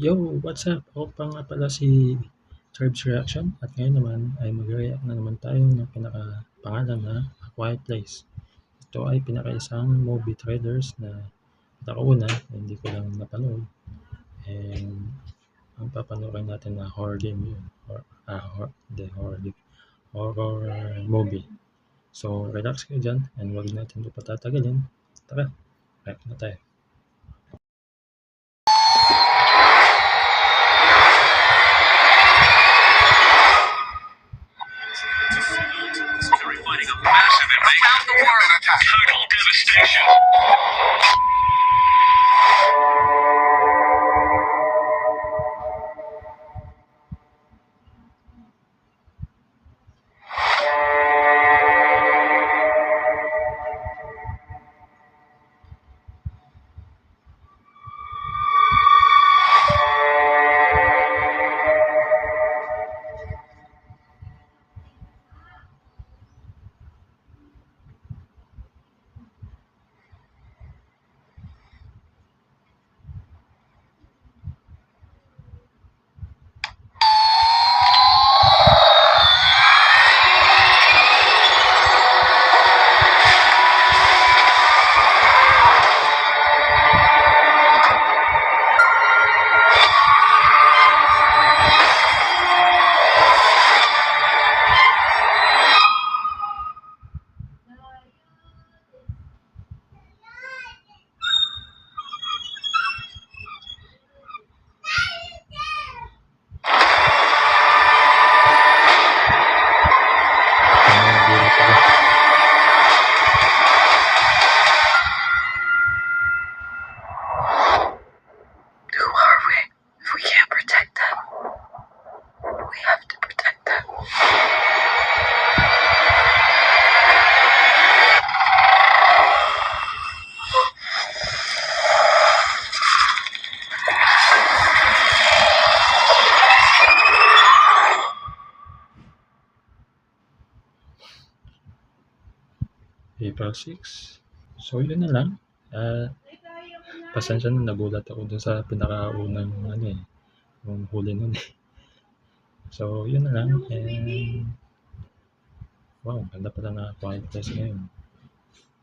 Yo, what's up? Ako pa nga pala si Tribes Reaction at ngayon naman ay mag-react na naman tayo ng pinaka-pangalan na A Quiet Place. Ito ay pinaka-isang movie trailers na nakauna na hindi ko lang napanood. And ang papanoorin natin na horror game yun. Or, ah, horror, hindi, horror game. Horror movie. So, relax kayo dyan and huwag natin ito patatagalin. Tara, react na tayo. Invasion. the world. Total devastation. April 6. So, yun na lang. Ah, pasensya na nagulat ako dun sa pinakaunang ano eh, yung huli nun eh. So, yun na lang. And, wow, ganda pala na quiet place ngayon.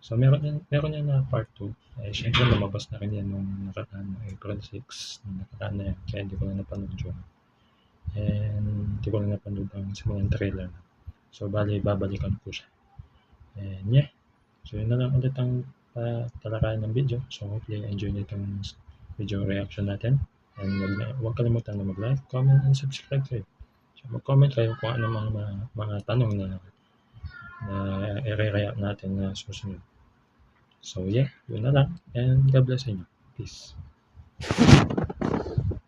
So, meron meron yan na part 2. Eh, syempre lumabas na rin yan nung nakaraan, April 6. Nung nakaraan na yan. Kaya hindi ko na napanood yun. And, hindi ko na napanood ang simulang trailer. So, bali, babalikan ko siya. And, yeah. So, yun na lang ulit ang uh, talakayan ng video. So, hopefully, enjoy nyo itong video reaction natin. And wag, na, wag kalimutan na mag-like, comment, and subscribe kayo. So, mag-comment kayo kung ano mga, mga, mga tanong na na i-react natin na susunod. So, yeah, yun na lang. And God bless inyo. Peace.